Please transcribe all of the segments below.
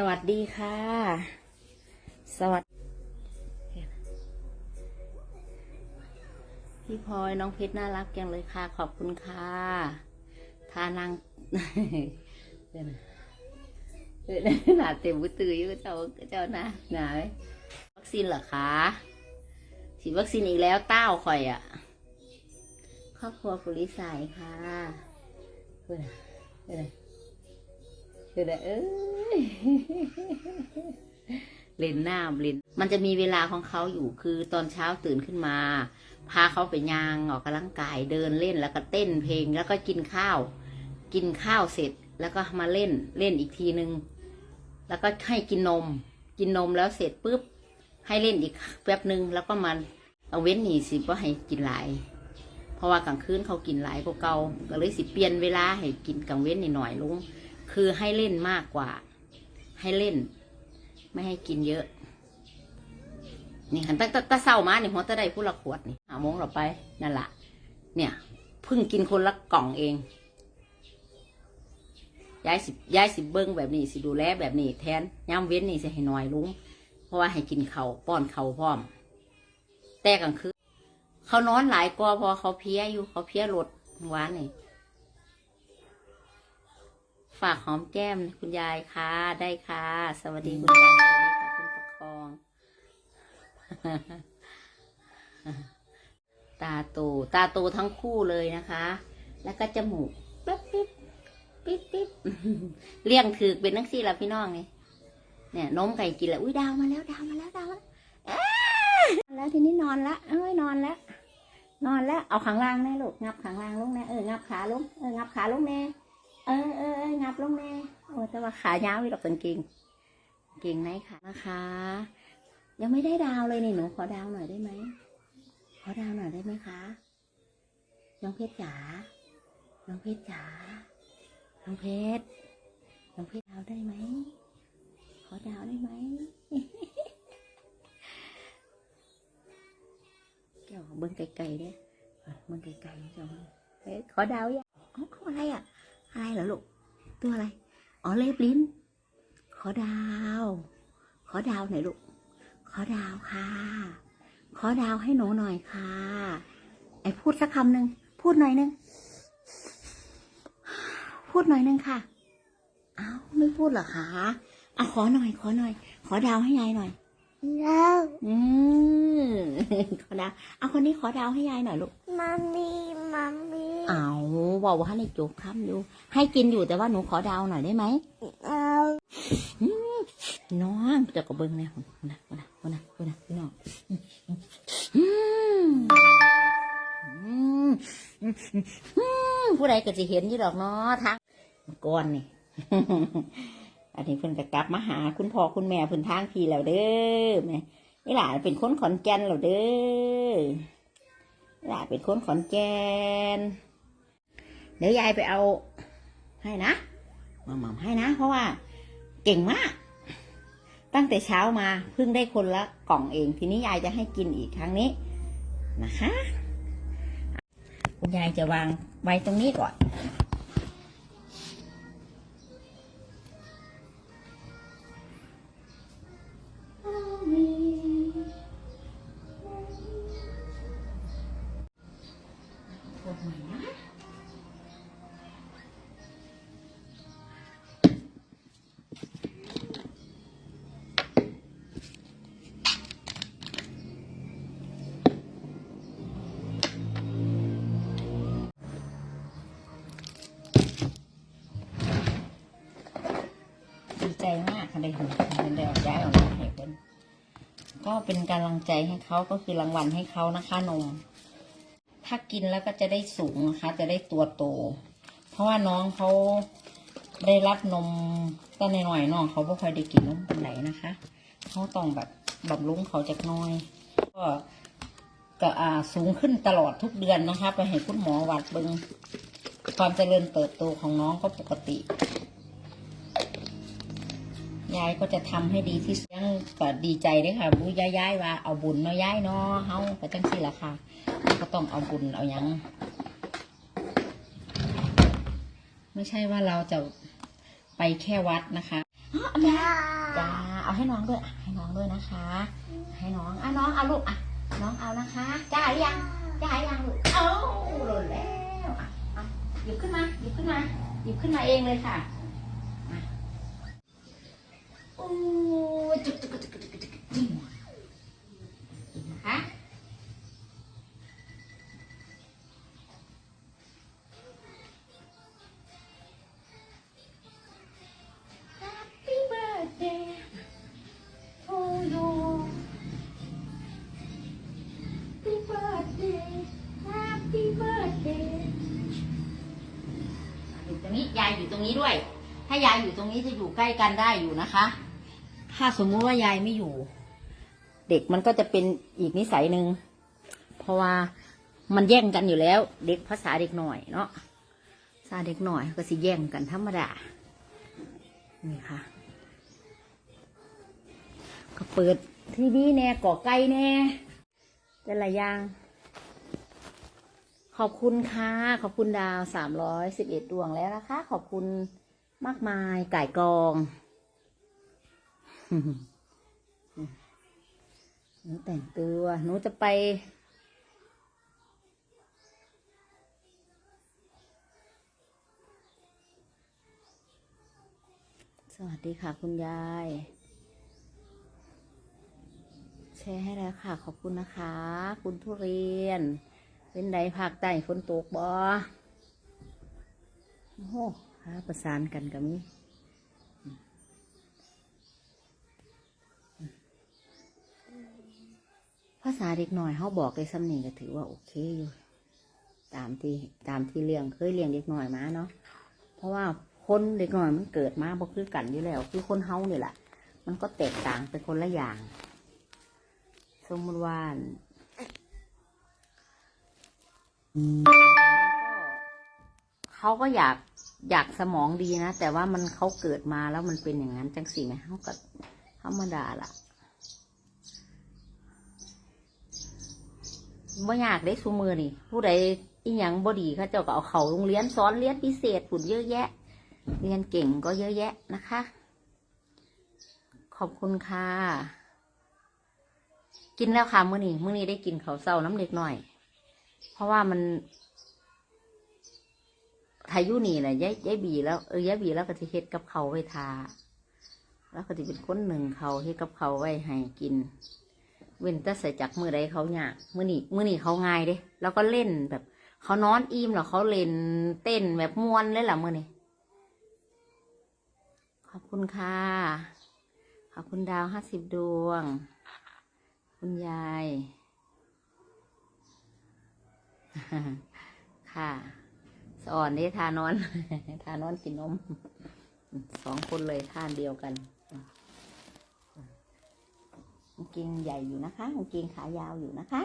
สวัสดีค่ะ สวัสดีพี่พลอยน้องเพชรน่ารักจังเลยค่ะ ขอบคุณค่ะทานังเดี๋ยวนะเดี๋ยวนะหนาเต็มมือตืออยู่เจ้าเจ้านะหนาวัคซีนเหรอคะฉีดวัคซีนอีกแล้วเต้าข่อยอะครอบครัวกุลิสายค่ะเพื่อนเพื่อนเพื่อนเอ้ยเล่นน้ำเล่นมันจะมีเวลาของเขาอยู่คือตอนเช้าตื่นขึ้นมา พาเขาไปยางออกกำลังกายเดินเล่นแล้วก็เต้นเพลงแล้วก็กินข้าว กินข้าวเสร็จแล้วก็มาเล่นเล่นอีกทีนึง แล้วก็ให้กินนม กินนมแล้วเสร็จปุ๊บ ให้เล่นอีกแป๊บหนึ่งแล้วก็มันเอาเว้นหนีสิว่าให้กินหลาย เพราะว่ากลางคืนเขากินหลายกว่าเก่าก็เลยสิเปลี่ยนเวลาให้กินกลางเว้นนิดหน่อยลุง คือให้เล่นมากกว่า ให้เล่น ไม่ให้กินเยอะ นี่หันตั้งแต่เศร้ามาเนี่ยหัวตะได้ผู้ละขวดนี่หาโมงเราไปนั่นละเนี่ยเพิ่งกินคนละกล่องเองย้ายสิย้ายสิเบิ้งแบบนี้สิดูแลแบบนี้แทนย่ำเว้นนี่สิให้น่อยลุงเพราะว่าให้กินเขาป้อนเขาพร้อม แต่กลางคืนเขานอนหลายกว่าพอเขาเพลียอยู่เขาเพลียรถหวานนี่ ฝากหอมแก้มคุณยายค่ะ ได้ค่ะ สวัสดีคุณยายสวัสดีค่ะคุณประคอง ตาโตตาโตทั้งคู่เลยนะคะ แล้วก็จมูกปิ๊บปิ๊บปิ๊บปิ๊บเลี้ยงถือเป็นนักซี่ละพี่น้องนี่เนี่ยนมไก่กินแล้วอุ้ยดาวมาแล้วดาวมาแล้วดาวมาแล้วแล้วทีนี้นอนละเอ้ยนอนแล้วนอนแล้วเอาขางล่างแน่ลูกงับขางล่างลงแน่เอองับขาลงเอองับขาลงแน่ เออเออเอองับลงแน่โอ้แต่ว่าขายาวอีดอกกางเกงกางเกงไหนคะนะคะ ยังไม่ได้ดาวเลยนี่หนูขอดาวหน่อยได้ไหมขอดาวหน่อยได้ไหมคะ น้องเพชรจ๋า น้องเพชรจ๋า น้องเพชร น้องเพชรดาวได้ไหม ขอดาวได้ไหมเกี่ยวเบิ้งไกลๆเด้อเบิ้งไกลๆจ้ะขอดาวยังอ๋อเขาอะไรอะ อะไรเหรอลูก ตัวอะไร อ๋อเล็บลิ้น ขอดาว ขอดาวหน่อยลูก ขอดาวค่ะ ขอดาวให้หนูหน่อยค่ะ ไอ้พูดสักคำหนึ่ง พูดหน่อยหนึ่งพูดหน่อยหนึ่งค่ะ เอ้าไม่พูดเหรอคะอะขอหน่อย ขอหน่อย ขอดาวให้ยายหน่อยแล้วอืมขอดาว เอาคนนี้ขอดาวให้ยายหน่อยลูก มัมมี่ มัมมี่ เอาบอกว่าให้ในโจกคำอยู่ ให้กินอยู่แต่ว่าหนูขอดาวหน่อยได้ไหมเอาน้องจะกระเบิ้งเนี่ยคนนะคนนะคนนะคนนะพี่น้องอืมอืมอืมอืมผู้ใดก็จะเห็นอยู่ดอกเนาะทางก้อนนี่อันนี้เพิ่นก็กลับมาหาคุณพ่อคุณแม่เพิ่นทางพี่แล้วเด้อแม่นี่หลานเป็นคนขอนแก่นแล้วเด้อนี่หลานเป็นคนขอนแก่น เดี๋ยวยายไปเอาให้นะมาหม่ำให้นะ เพราะว่าเก่งมาก ตั้งแต่เช้ามาเพิ่งได้คนละกล่องเอง ทีนี้ยายจะให้กินอีกครั้งนี้นะคะคุณยายจะวางไว้ตรงนี้ก่อน ได้เห็นเป็นเดียวย้ายออกมาให้เป็นก็เป็นกำลังใจให้เขาก็คือรางวัลให้เขานะคะนม ถ้ากินแล้วก็จะได้สูงนะคะ จะได้ตัวโต เพราะว่าน้องเขาได้รับนมตั้งหน่อยๆน้องเขาไม่ค่อยได้กินนมปนไหนนะคะเขาต้องแบบบำรุงเขาจากน้อย ก็ก็อ่าสูงขึ้นตลอดทุกเดือนนะคะ ไปให้คุณหมอวัดเบิงความเจริญเติบโตของน้องก็ปกติ ยายก็จะทำให้ดีที่สุดยังก็ดีใจเด้วยค่ะบุยย้ายๆว่าเอาบุญเนาะย้ายเนาะเฮาก็จังสี่ละค่ะก็ต้องเอาบุญเอาหยัง ไม่ใช่ว่าเราจะไปแค่วัดนะคะจ้าจ้าเอาให้น้องด้วยอะให้น้องด้วยนะคะ ให้น้องอะน้องเอาลูกอะน้องเอานะคะจ้าหรือยังจ้าหรือยังลูกเอ้าหล่นแล้วอะอะหยิบขึ้นมาหยิบขึ้นมาหยิบขึ้นมาเองเลยค่ะมาโอ้ย จุกจุกจุกจุกจุกจุกจุกนะคะ Happy birthday Happy birthday Happy birthday อยู่ตรงนี้ยายอยู่ตรงนี้ด้วย ถ้ายายอยู่ตรงนี้จะอยู่ใกล้กันได้อยู่นะคะ ถ้าสมมุติว่ายายไม่อยู่ เด็กมันก็จะเป็นอีกนิสัยหนึ่งเพราะว่ามันแย่งกันอยู่แล้ว เด็กภาษาเด็กหน่อยเนาะภาษาเด็กหน่อยก็สิแย่งกันธรรมดานี่ค่ะ ก็เปิดทีวีแน่ก่อไก่แน่แต่ละอย่างขอบคุณค่ะ ขอบคุณดาวสามร้อยสิบเอ็ดดวงแล้วนะคะ ขอบคุณมากมายไก่กอง หนูแต่งตัว หนูจะไป สวัสดีค่ะคุณยาย แชร์ให้แล้วค่ะ ขอบคุณนะคะ คุณทุเรียน เป็นไดภาคใต้ฝนตกบ่โอ้โหหาประสานกันกับนี้ ภาษาเด็กหน่อยเขาบอกเลยสำเนียงก็ถือว่าโอเคอยู่ ตามที่ตามที่เลี้ยงเคยเลี้ยงเด็กหน่อยมาเนาะ เพราะว่าคนเด็กหน่อยมันเกิดมาบ่คือกันอยู่แล้ว คือคนเฮานี่แหละ มันก็แตกต่างเป็นคนละอย่าง สมมติว่าเขาก็อยากอยากสมองดีนะ แต่ว่ามันเขาเกิดมาแล้วมันเป็นอย่างนั้นจังสิไหมเขาก็ธรรมดาล่ะ บ่อยากได้ซูมือนี่ ผู้ใดอีหยังบ่ดีเขาเจ้าก็เอาเขาโรงเรียนสอนเรียนพิเศษฝุ่นเยอะแยะ เรียนเก่งก็เยอะแยะนะคะ ขอบคุณค่ะ กินแล้วค่ะมื้อนี้มื้อนี้ได้กินข้าวเศร้าน้ำเด็กหน่อย เพราะว่ามันทายุนี่แหละยายยายบีแล้วเออยายบีแล้วก็จะเฮ็ดกับเขาไว้ทา แล้วก็จะเป็นคนหนึ่งเขาเฮ็ดกับเขาไว้ให้กิน เว้นแต่ใส่จากมือใดเขาอยากมือนี้มื้อนี้เขาง่ายเด้ แล้วก็เล่นแบบเขานอนอิ่มแล้วเขาเล่นเต้นแบบม่วนเลยล่ะมื้อนี้ขอบคุณค่ะ ขอบคุณดาวห้าสิบดวง คุณยาย ค่ะสอนนี่ทานอน ทานอนกินนม สองคนเลยท่านเดียวกัน กางเกงใหญ่อยู่นะคะกางเกงขายาวอยู่นะคะ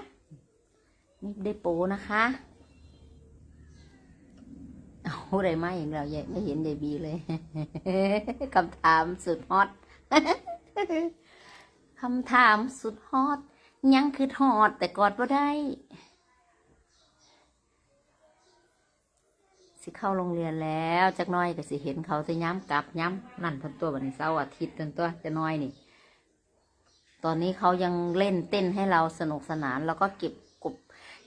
ไม่ได้โปนะคะเอาอะไรไม่เห็นเราใหญ่ไม่เห็นยายบีเลยคำถามสุดฮอตคำถามสุดฮอตยังคือทอดแต่กอดว่าได้ สิเข้าโรงเรียนแล้วจักน้อยก็สิเห็นเขาจะย้ำกลับย้ำนั่นพันตัววันเสาร์อาทิตย์เพันตัวจะน้อยนี่ ตอนนี้เขายังเล่นเต้นให้เราสนุกสนาน แล้วก็เก็บกบ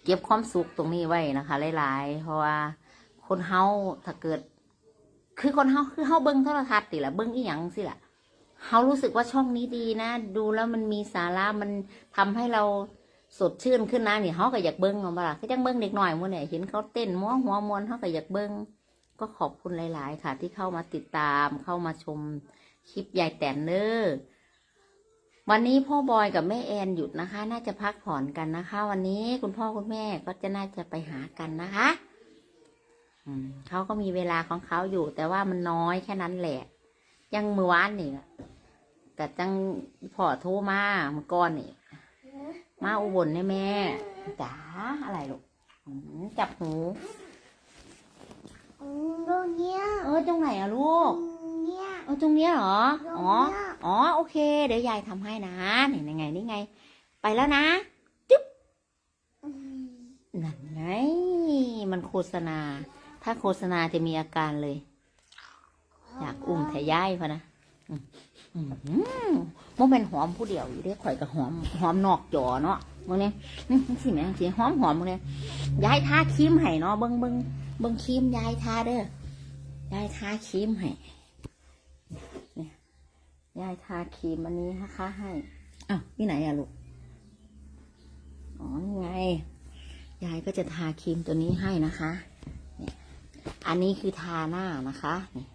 เก็บความสุขตรงนี้ไว้นะคะหลายๆ เพราะว่าคนเฮาถ้าเกิด คือคนเฮาคือเฮาเบิ้งโทรทัศน์ติละเบิ้งอีหยังสิล่ะเขารู้สึกว่าช่องนี้ดีนะ ดูแล้วมันมีสาระมันทำให้เราสดชื่นขึ้นนะนี่เขาก็อยากเบิ้งเอามาล่ะก็จังเบิ้งเด็กหน่อยมื่อเนี่ยเห็นเขาเต้นม้วนหัวมวนเขาก็อยากเบิ้งก็ขอบคุณหลาย ๆ ค่ะ ที่เข้ามาติดตามเข้ามาชมคลิปยายแตนเนอร์ วันนี้พ่อบอยกับแม่แอนหยุดนะคะ น่าจะพักผ่อนกันนะคะ วันนี้คุณพ่อคุณแม่ก็จะน่าจะไปหากันนะคะอืมเขาก็มีเวลาของเขาอยู่แต่ว่ามันน้อยแค่นั้นแหละ ยังมือวานนี่ก็จังพ่อโทรมาเมื่อก่อนนี่ มาอุบลเนี่ยแม่จ๋าอะไรลูกอืมจับหูตรงเนี้ยเออตรงไหนอะลูกตรง เนี้ย เออตรงเนี้ยเหรอตรงอ๋อเนี้ยอ๋อ โอเค เดี๋ยวยายทำให้นะนี่ไงนี่ไง ไปแล้วนะอืมนั่นไง มันโฆษณา ถ้าโฆษณาจะมีอาการเลย อยากอุ้มแต่ยายพะนะอืมอืมอืมโมเมนหอมผู้เดียวอยู่เด้ข่อยกับหอมหอมนอกจอเนาะมึงเนี่ยนี่สิแม่สิหอมหอมมึงเนี่ยยายทาครีมให้เนาะเบิ้งเบิ้งเบิ้งครีมยายทาเด้อยายทาครีมให้เนี่ย ยายทาครีมอันนี้นะคะให้อ้าวที่ไหนอะลูก อ๋อนี่ไง ยายก็จะทาครีมตัวนี้ให้นะคะเนี่ยอันนี้คือทาหน้านะคะนี่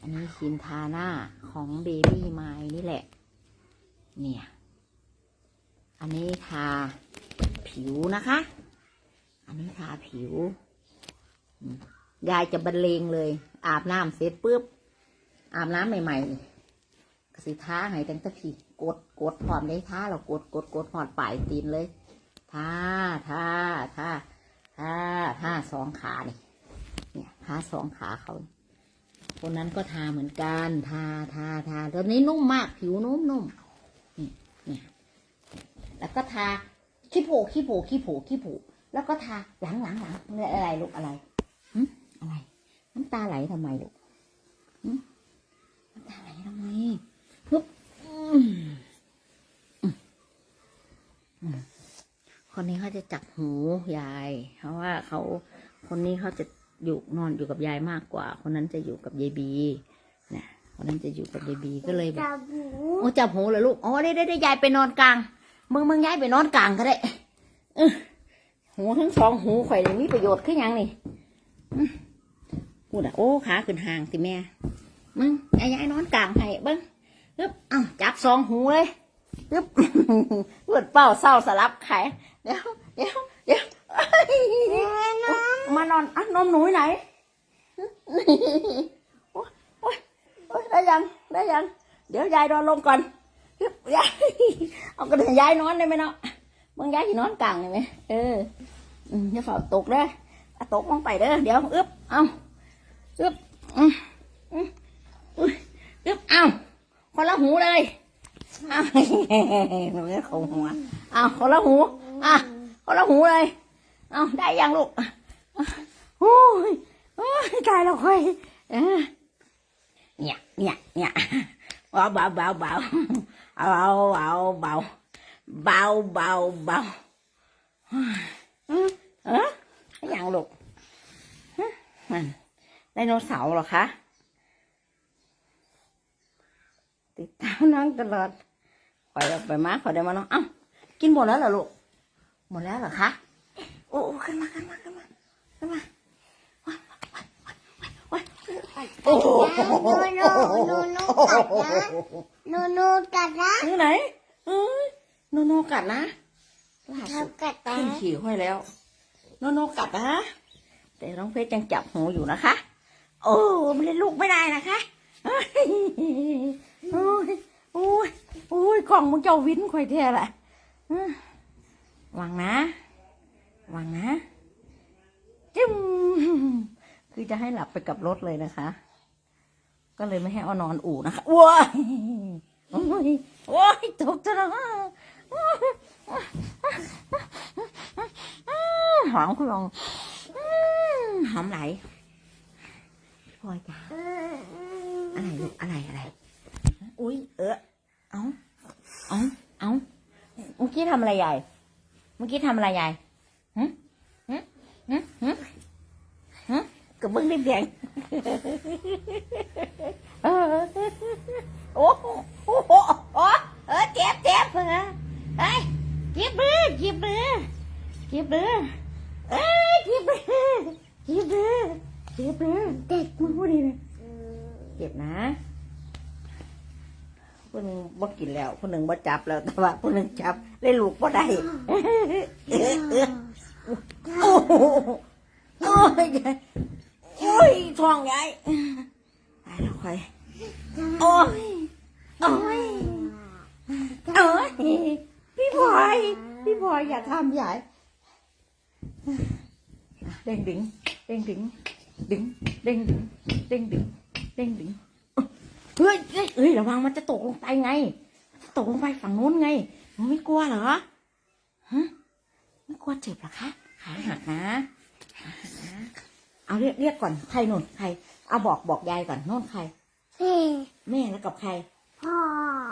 อันนี้ครีมทาหน้าของเบบี้ไมนี่แหละ เนี่ย อันนี้ทาผิวนะคะ อันนี้ทาผิวอืมยายจะบรรเลงเลย อาบน้ำเสร็จปุ๊บ อาบน้ำใหม่ๆก สิท้าให้ตั้งแต่พี่กดกดพร้อมได้ท้าเรากดกดกดหอดปลายตีนเลยท่าท่าท่าท่าท่าสองขานี่เนี่ยท่าสองขาเขาคนนั้นก็ทาเหมือนกันทาทาทาตอนนี้นุ่มมากผิวนุ่มนุ่มนี่เนี่ยแล้วก็ทาขี้โผขี้โผขี้โผขี้โผแล้วก็ทาหลังหลังหลังเนี่ยอะไรลูกอะไรหึอะไร น้ำตาไหลทำไมลูกน้ำตาไหลทำไม คนนี้เขาจะจับหูยาย เพราะว่าเขาคนนี้เขาจะอยู่นอนอยู่กับยายมากกว่า คนนั้นจะอยู่กับยายบีนะคนนั้นจะอยู่กับยายบีก็เลยแบบจับหูโอ้จับหูเลยลูกอ๋อได้ได้ได้ยายไปนอนกลางมึงมึงย้ายไปนอนกลางก็ได้เออหูทั้งสองหูข่อยเลยมีประโยชน์ขึ้นยังนี่อื้อพูดอะโอ้ขาขึ้นห่างสิแม่มึงยายยายนอนกลางให้เบิ้ง ปึ๊บเอ้าจับสองหูเลยปึ๊บเปิดเป้าเศร้าสลับไข่เดี๋ยวเดี๋ยวเดี๋ยวมานอนอะนมหนูอยู่ไหนโอ๊ยโอ๊ยได้ยังได้ยัง เดี๋ยวยายนอนลงก่อนฮึบยายเอากระดื่งยายนอนได้ไหมเนาะมึงยายสินอนกลางได้ไหมเอออืมอย่าฝ่าตกเด้อะตกลงไปเด้อเดี๋ยวอึบเอาอึบอืมอืมอึบเอา คนละหูเลยเอาหนูจะเขาหัวเอาคนละหูอะคนละหูเลยเอาได้ยังลูกโอ้ยโอ้ยตายแล้วค่อยเออเนี่ยเนี่ยเนี่ยเบาเบาเบาเบาเอาเอาเอาเบาเบาเบาเบาเออเอออย่างลูกฮะมันไดโนเสาร์เหรอคะ ติดตามน้องตลอดคอยเอาไปมาคอยได้มาน้องเอ้ากินหมดแล้วเหรอลูกหมดแล้วเหรอคะโอ้ขึ้นมาขึ้นมาขึ้นมาขึ้นมาโอ้โหโนโนกัดนะที่ไหนเอ้ยโนโนกัดนะล่าสุดกัดนะขึ้นขี่ห้อยแล้ว โนโนกัดนะแต่น้องเพชรยังจับหูอยู่นะคะ โอ้ไม่ได้ลูกไม่ได้นะคะ อ้ยโอ้ยอ้ยโอ้ยกล่องมึงเจ้าวินข่อยแท้แหละวางนะวางนะจิ้มคือจะให้หลับไปกับรถเลยนะคะ ก็เลยไม่ให้เอานอนอู่นะคะว้ายโอ้ยโอ้ยตกจะล้วหอมคุณลองหอมไหลพลอยจ้าอะไรลูกอะไรอะไร อุ้ยเออเอาเอาเอาเมื่อกี้ทำอะไรยายเมื่อกี้ทำอะไรยายหึหึหึหึหึกับเบิ้งเด็กๆเออโอ้โหโอ้โหโอ้เออเจ็บเจ็บเออเอ้ยเจ็บมือเจ็บมือเจ็บมือเอ้ยเจ็บมือเจ็บมือเจ็บมือเด็กมึงพูดดีเลยเจ็บนะ คนหนึ่งบ่กินแล้วคนหนึ่งบ่จับแล้วแต่ว่าคนหนึ่งจับเลยลูกบ่ได้โอ้โหโอ้ยยายโอ้ยท้องใหญ่ตายแล้วค่อยโอ้ยโอ้ยโอ้ยพี่พลอยพี่พลอยอย่าทำใหญ่เด้งดึงเด้งดึงดึงเด้งดึงเด้งดึงเด้งดึง เฮ้ยเฮ้ยเฮ้ยระวังมันจะตกลงไปไงจะตกลงไปฝั่งนู้นไงมึงไม่กลัวเหรอฮะไม่กลัวเจ็บเหรอคะขาหักนะขาหักนะเอาเรียกเรียกก่อนใครนุ่นใคร เอาบอกบอกยายก่อนโน่นใครเฮ้แม่แล้วกับใคร พ่อ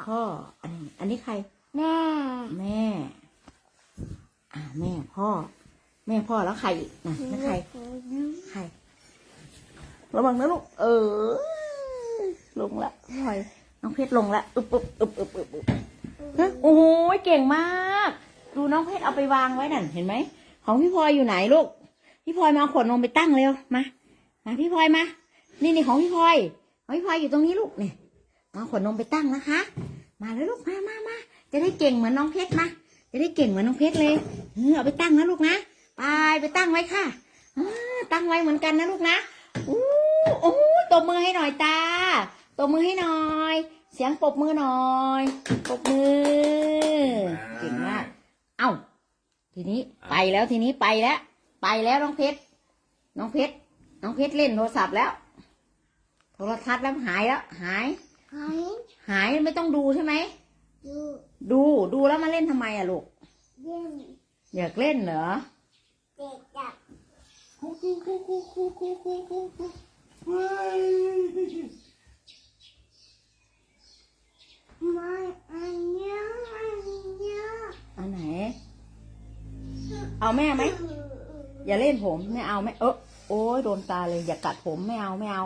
พ่อ อันนี้อันนี้ใคร แม่ แม่ อ่าแม่พ่อ แม่พ่อแล้วใครอีกนะแล้วใคร ใคร ระวังนะลูก เออ ลงละพลอยน้องเพชรลงละอึบอึบอึบอึบอึบอึบฮะโอ้โหเก่งมาก ดูน้องเพชรเอาไปวางไว้นั่นเห็นไหมของพี่พลอยอยู่ไหนลูกพี่พลอยมาเอาขวดนมไปตั้งเร็วมามาพี่พลอยมา นี่นี่ของพี่พลอยของพี่พลอยอยู่ตรงนี้ลูกเนี่ยมาเอาขวดนมไปตั้งนะคะ มาเลยลูกมามามาจะได้เก่งเหมือนน้องเพชรมาจะได้เก่งเหมือนน้องเพชรเลยเออเอาไปตั้งนะลูกนะไปไปตั้งไว้ค่ะอ่าตั้งไว้เหมือนกันนะลูกนะอู้โอ้ตบมือให้หน่อยตา ตบมือให้หน่อย เสียงปรบมือหน่อยปรบมือเก่งมาก เอ้า ทีนี้ไปแล้วทีนี้ไปแล้ว ไปแล้วน้องเพชร น้องเพชร น้องเพชรเล่นโทรศัพท์แล้ว โทรทัศน์แล้วหายแล้ว หาย หาย หายไม่ต้องดูใช่ไหม ดู ดู ดูแล้วมาเล่นทำไมอะลูกเยี่ยมอยากเล่นเหรอเด็กจับ ไม่อันเนี้ยอันเนี้ยอันไหน เอาแม่ไหม อย่าเล่นผมไม่เอาไม่เออโอ้ยโดนตาเลย อย่ากัดผมไม่เอาไม่เอา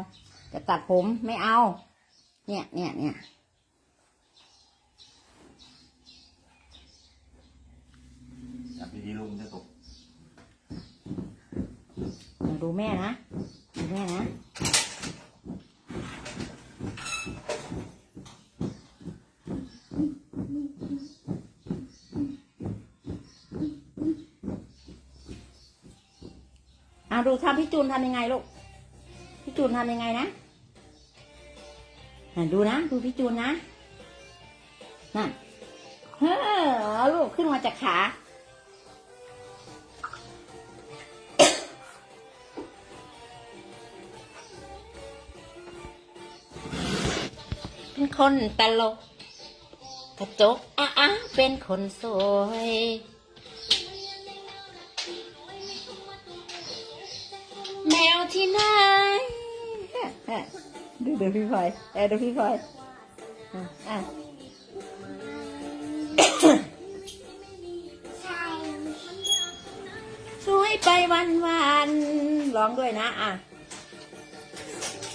อย่ากัดผมไม่เอา เนี่ยเนี่ยเนี่ยจับดีๆลุงจะตกมาดูแม่นะ ดูแม่นะ ดูทำพี่จูนทำยังไงลูก พี่จูนทำยังไงนะดูนะ ดูพี่จูนนะนั่นเฮ้อลูกขึ้นมาจากขาเป็นคนตลกกระจกอะอะเป็นคนสวย ที่ไหนดูดูพี่พลอยเออดูพี่พลอยอะอะสวยไปวันวันร้องด้วยนะอะ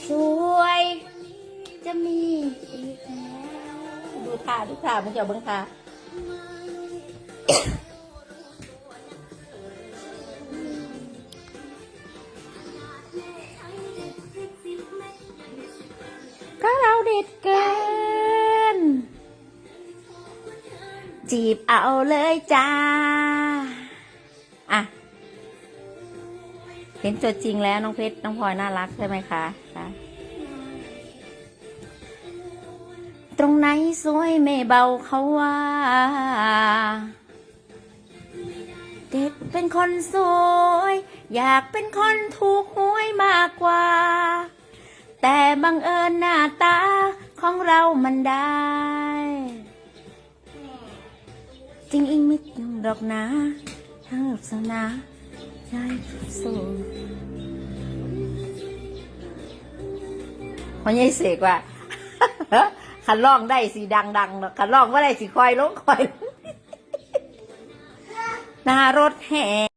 สวย จะมีอีกแล้วดูท่าดูท่ามึงจะเอาเบิ้งท่า ก็เด็ดเกินจีบเอาเลยจ้า อะ เห็นตัวจริงแล้วน้องเพชรน้องพลอยน่ารักใช่ไหมคะคะตรงไหนสวยไม่เบาเขาว่า เด็กเป็นคนสวย อยากเป็นคนถูกหวยมากกว่า แต่บังเอิญหน้าตา ของเรามันได้ จริงอิงไม่ยังดอกนะทั้งสนาใจสูงพอยายเสกว่าขันร้องได้สีดังดังๆเนอะขันร้องว่าได้สีคอยลงคอยน้ารถแห่